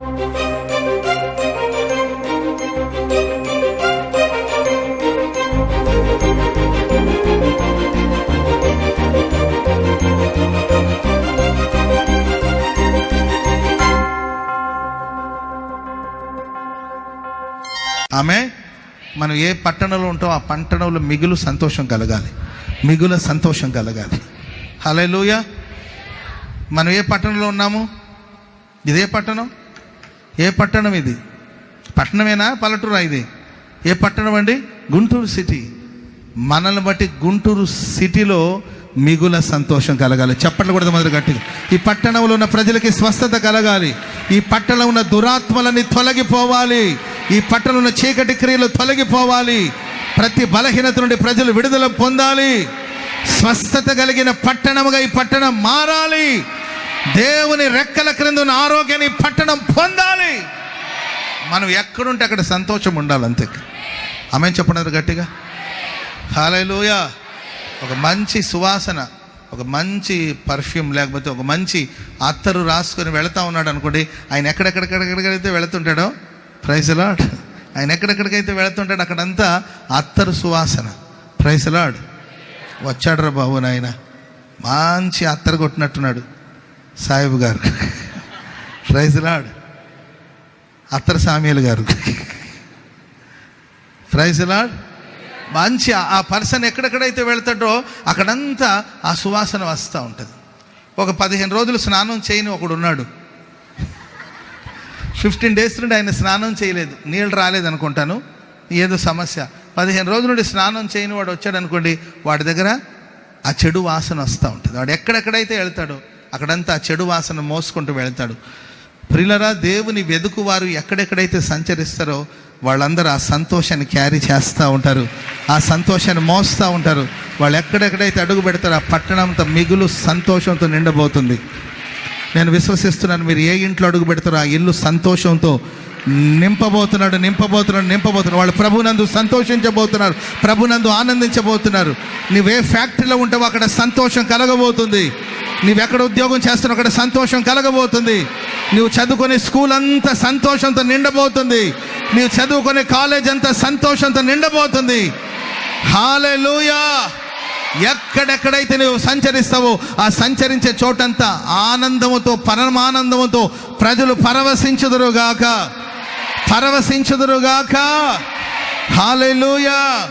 ఆమె మనం ఏ పట్టణంలో ఉంటాం ఆ పట్టణంలో మిగులు సంతోషం కలగాలి. మిగుల సంతోషం కలగాలి. హలో మనం ఏ పట్టణంలో ఉన్నాము? ఇదే పట్టణం? ఏ పట్టణం ఇది? పట్టణమేనా? పల్లెటూరా ఇది? ఏ పట్టణం అండి? గుంటూరు సిటీ. మనల్ని బట్టి గుంటూరు సిటీలో మిగుల సంతోషం కలగాలి. చెప్పట్లు కూడా మొదలు గట్టిగా. ఈ పట్టణంలో ఉన్న ప్రజలకి స్వస్థత కలగాలి. ఈ పట్టణంలో ఉన్న దురాత్మలన్నీ తొలగిపోవాలి. ఈ పట్టణంలో ఉన్న చీకటి క్రియలు తొలగిపోవాలి. ప్రతి బలహీనత నుండి ప్రజలు విడుదల పొందాలి. స్వస్థత కలిగిన పట్టణముగా ఈ పట్టణం మారాలి. దేవుని రెక్కల క్రింద ఉన్న ఆరోగ్యాన్ని పట్టణం పొందాలి. మనం ఎక్కడుంటే అక్కడ సంతోషం ఉండాలి అంతే. ఆమె చెప్పండి గట్టిగా. హాలూయ ఒక మంచి సువాసన ఒక మంచి పర్ఫ్యూమ్ లేకపోతే ఒక మంచి అత్తరు రాసుకొని వెళతా ఉన్నాడు అనుకోండి ఆయన ఎక్కడెక్కడికెక్కడికైతే వెళుతుంటాడో ప్రైజలాడ్ ఆయన ఎక్కడెక్కడికైతే వెళుతుంటాడో అక్కడంతా అత్తరు సువాసన ప్రైజలాడ్ వచ్చాడురా బాబు నాయన. మంచి అత్తరు కొట్టినట్టున్నాడు. సాహిబ్ గారు. ప్రైజలాడ్ అత్తర సామ్యులు గారు. ప్రైజలాడ్ మంచి ఆ- ఆ పర్సన్ ఎక్కడెక్కడైతే వెళ్తాడో అక్కడంతా ఆ సువాసన వస్తూ ఉంటుంది. ఒక పదిహేను రోజులు స్నానం చేయని ఒకడు ఉన్నాడు. ఫిఫ్టీన్ డేస్ నుండి ఆయన స్నానం చేయలేదు. నీళ్ళు రాలేదు అనుకుంటాను. ఏదో సమస్య. పదిహేను రోజుల నుండి స్నానం చేయని వాడు వచ్చాడు అనుకోండి వాడి దగ్గర ఆ చెడు వాసన వస్తూ ఉంటుంది. వాడు ఎక్కడెక్కడైతే వెళ్తాడో అక్కడంతా చెడు వాసన మోసుకుంటూ వెళ్తాడు. ప్రిలరా దేవుని వెదుకు వారు ఎక్కడెక్కడైతే సంచరిస్తారో వాళ్ళందరూ ఆ సంతోషాన్ని క్యారీ చేస్తూ ఉంటారు. ఆ సంతోషాన్ని మోస్తూ ఉంటారు. వాళ్ళు ఎక్కడెక్కడైతే అడుగు పెడతారో ఆ పట్టణంతో మిగులు సంతోషంతో నిండబోతుంది. నేను విశ్వసిస్తున్నాను మీరు ఏ ఇంట్లో అడుగు పెడతారో ఆ ఇల్లు సంతోషంతో నింపబోతున్నాడు నింపబోతున్నాడు నింపబోతున్నాడు. వాళ్ళు ప్రభునందు సంతోషించబోతున్నారు ప్రభునందు ఆనందించబోతున్నారు. నువ్వే ఫ్యాక్టరీలో ఉంటావో అక్కడ సంతోషం కలగబోతుంది. నీవెక్కడ ఉద్యోగం చేస్తున్నావు అక్కడ సంతోషం కలగబోతుంది. నువ్వు చదువుకునే స్కూల్ అంతా సంతోషంతో నిండబోతుంది. నువ్వు చదువుకునే కాలేజ్ అంతా సంతోషంతో నిండబోతుంది. హాలెలూయా! ఎక్కడెక్కడైతే నువ్వు సంచరిస్తావో ఆ సంచరించే చోటంతా ఆనందముతో పరమానందముతో ప్రజలు పరవశించుదురుగాక. పరవశించుదురుగాక. హాలెలూయా!